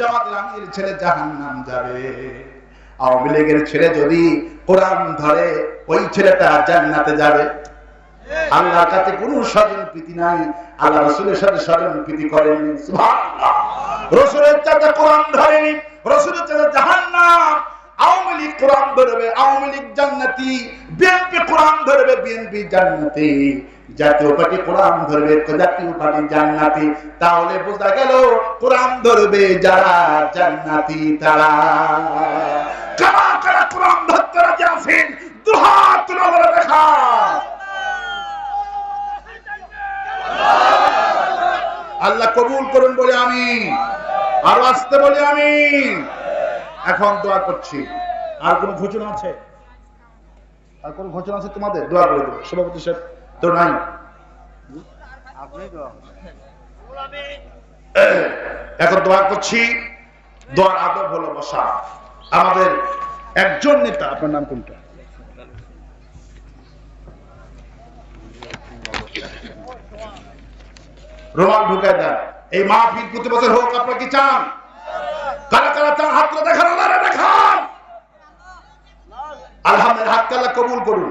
জামাতের ছেলে জাহান্নাম যাবে। আওয়ামী লীগের ছেলে যদি কোরআন ধরে, ওই ছেলেটা জান্নাতে যাবে। আল্লাহর কাছে কোনো স্বজন প্রীতি নাই। আল্লাহ রসুলের সাথে স্বজন প্রীতি সুবহানাল্লাহ। রসুলের চাচা কোরআন ধরেনি। রসুলের চাচা জাহান্নাম। আওয়ামী লীগ কোরআন ধরবে, আওয়ামী লীগ জান্নাতি। বিএনপি কোরআন ধরবে, বিএনপি জান্নাতি। জাতীয় পার্টি কোরআন ধরবে জাতীয় পার্টি জান্নাতি। তাহলে বোঝা গেল, কোরআন ধরবে যারা জান্নাতি তারা। কারা কারা কোরআন আছেন? দুহাত দেখা আল্লাহ কবুল করুন বলে আমি, আরও আসতে বলে আমি। এখন দোয়া করছি। আর কোন ঘোষণা আছে? আর কোন ঘোষণা আছে তোমাদের? দোয়া করে দেবো সভাপতি সাহেব। তো। নাই এখন দোয়া করছি দোয়ার আদব হলো বসা। আমাদের একজন নেতা আপনার নাম কোনটা? রোমাল ঢুকায় দেন। এই মাহফিল প্রতি বছর হোক আপনারা কি চান? কারা কারা চান? দেখান দেখান। আলহামদুলিল্লাহ হাত আল্লাহ কবুল করুন।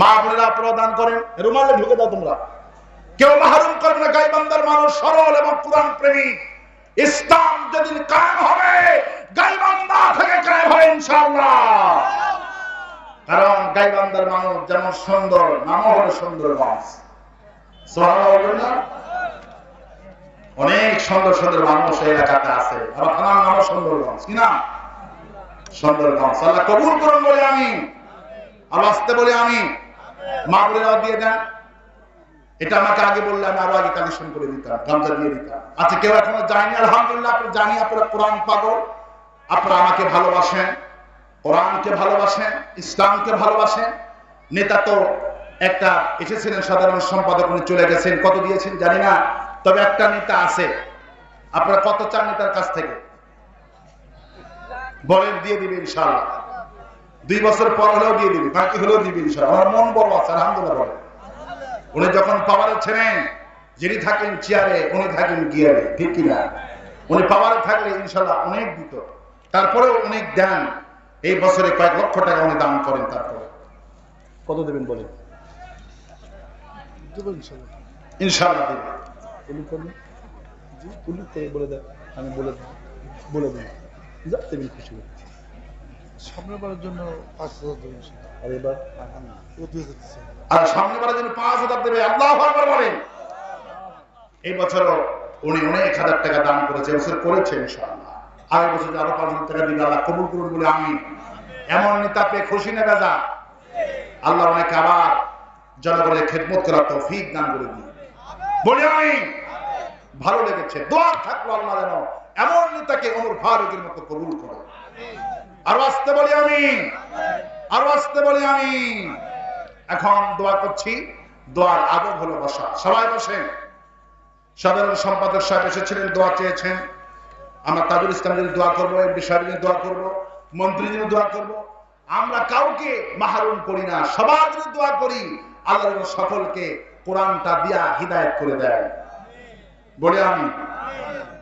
মা বোনেরা প্রদান করেন, রুমালে ঢুকে দাও তোমরা। কেউ মাহরুম করবে না, গাইবান্ধার মানুষ সরল এবং কোরআন প্রেমিক ইসলাম যেদিন কায়েম হবে, গাইবান্ধা থেকে কায়েম হবে ইনশাআল্লাহ। কারণ গাইবান্ধার মানুষ যেমন সুন্দর, নামও হলো বলবেন না? অনেক সুন্দর সুন্দর মানুষ এই এলাকাতে আছে। আমার নামও সুন্দরগঞ্জ, কি নাম? সুন্দরগঞ্জ। আল্লাহ কবুল করুন বলে আমি। আর আসতে বলে আমি মা বলে দিয়ে দেন। এটা আমাকে আগে বললে আমি আরও আগে কানেকশন করে দিতাম গামজা দিয়ে দিতাম। আচ্ছা কেউ এখনও যায়নি? আলহামদুলিল্লাহ, আপনি জানি আপনারা কোরআন পাগল। আপনারা আমাকে ভালোবাসেন, কোরআনকে ভালোবাসেন, ইসলামকে ভালোবাসেন। নেতা তো একটা এসেছিলেন সাধারণ সম্পাদক, উনি চলে গেছেন। কত দিয়েছেন জানি না, তবে একটা নেতা আছে। আপনারা কত চান নেতার কাছ থেকে? বলেন, দিয়ে দিবে ইনশাআল্লাহ। দুই বছর পর হলেও দিয়ে দিবি বাকি হলেও দিবি ইনশাআল্লাহ। আমার মন বড় আছে আলহামদুলিল্লাহ বলে। উনি যখন পাওয়ারে ছিলেন যিনি থাকেন চেয়ারে উনি থাকেন গিয়ারে ঠিক কিনা? উনি পাওয়ারে থাকলে ইনশাল্লাহ অনেক দিত। তারপরেও অনেক দেন। এই বছরে কয়েক লক্ষ টাকা উনি দান করেন তারপরে। কত দেবেন বলেন? ইনশাল্লাহ দেবেন উল্লেখ করে বলে দেন আমি বলে দেব বলে দেব। যা দেবেন খুশি করে সামনের বারের জন্য পাঁচ হাজার দেবেন আর এবার আর সামনে বারের জন্য পাঁচ হাজার দেবে। আল্লাহ আকবার বলেন এই বছরও উনি অনেক হাজার টাকা দান করেছে এবছর করেছে ইনশাআল্লাহ। আগের বছর আরও পাঁচ হাজার টাকা দিবে আল্লাহ কবুল করুন বলে আমি এমন নেতা পেয়ে খুশি নেবে যা আল্লাহ অনেক আবার জনগণের খেদমত করার তৌফিক দান করে দিই বলে আমি ভালো লেগেছে। দোয়া থাকল আল্লাহ যেন এমন নেতাকে অমর ফারুকের মতো কবুল করে। আরও আসতে বলি আমি। আরও আসতে বলি আমি। এখন দোয়া করছি। দোয়ার আদব হলো বসা। সবাই বসেন। সাধারণ সম্পাদক সাহেব এসেছিলেন, দোয়া চেয়েছেন। আমরা তাজুল দোয়া করব দোয়া করব আমরা কাউকে মাহরুম করি না। সবার যদি দোয়া করি। আল্লাহ সকলকে কোরআনটা দিয়া হিদায়ত করে দেয়। বলে আমি।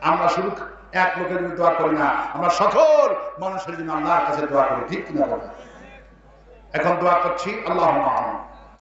আমরা শুধু এক লোকের জন্য দোয়া করি না। আমরা সকল মানুষের জন্য আল্লাহর কাছে দোয়া করি, ঠিক কিনা এখন দোয়া করছি, আল্লাহ